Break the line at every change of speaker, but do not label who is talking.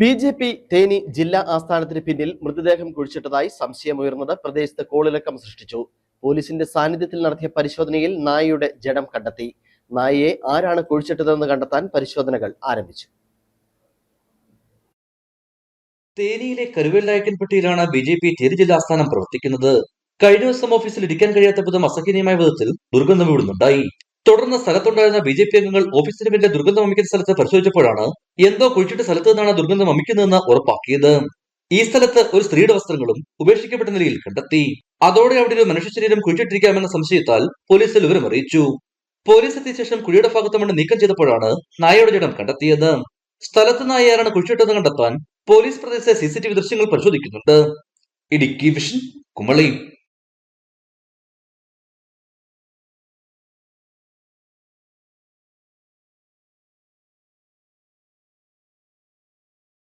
B J P Theni ജില്ലാ ആസ്ഥാനത്തിന് പിന്നിൽ മൃതദേഹം കുഴിച്ചിട്ടതായി സംശയമുയർന്നത് പ്രദേശത്ത് കോളിളക്കം സൃഷ്ടിച്ചു. പോലീസിന്റെ സാന്നിധ്യത്തിൽ നടത്തിയ പരിശോധനയിൽ നായയുടെ ജഡം കണ്ടെത്തി. നായയെ ആരാണ് കുഴിച്ചിട്ടതെന്ന് കണ്ടെത്താൻ പരിശോധനകൾ ആരംഭിച്ചു.
തേനിയിലെ കരുവേലായക്കൻപട്ടിയിലാണ് ബി ജെ പി തേനി ജില്ലാ ആസ്ഥാനം പ്രവർത്തിക്കുന്നത്. കഴിഞ്ഞ ദിവസം ഓഫീസിൽ ഇരിക്കാൻ കഴിയാത്ത വിധം അസഹനീയമായ വിധത്തിൽ ദുർഗന്ധം ഇവിടുന്നുണ്ടായി. തുടർന്ന് സ്ഥലത്തുണ്ടായിരുന്ന ബി ജെ പി അംഗങ്ങൾ ഓഫീസിന് പിന്നിലെ ദുർഗന്ധം വമിക്കുന്ന സ്ഥലത്ത് പരിശോധിച്ചപ്പോഴാണ് എന്തോ കുഴിച്ചിട്ട് സ്ഥലത്ത് നിന്നാണ് ദുർഗന്ധം വമിക്കുന്നതെന്ന് ഉറപ്പാക്കിയത്. ഈ സ്ഥലത്ത് ഒരു സ്ത്രീയുടെ വസ്ത്രങ്ങളും ഉപേക്ഷിക്കപ്പെട്ട നിലയിൽ കണ്ടെത്തി. അതോടെ അവിടെ ഒരു മനുഷ്യ ശരീരം കുഴിച്ചിട്ടിരിക്കാമെന്ന സംശയത്താൽ പോലീസ് വിവരം അറിയിച്ചു. പോലീസ് എത്തിയ ശേഷം കുഴിയുടെ ഭാഗത്ത് മണ്ണ് നീക്കം ചെയ്തപ്പോഴാണ് നായയുടെ ജഡം കണ്ടെത്തിയത്. സ്ഥലത്ത് നായ ആരാണ് കുഴിച്ചിട്ടതെന്ന് കണ്ടെത്താൻ പോലീസ് പ്രദേശത്തെ സി സി ടി വി ദൃശ്യങ്ങൾ പരിശോധിക്കുന്നുണ്ട്. ഇടുക്കി വിഷൻ കുമളി.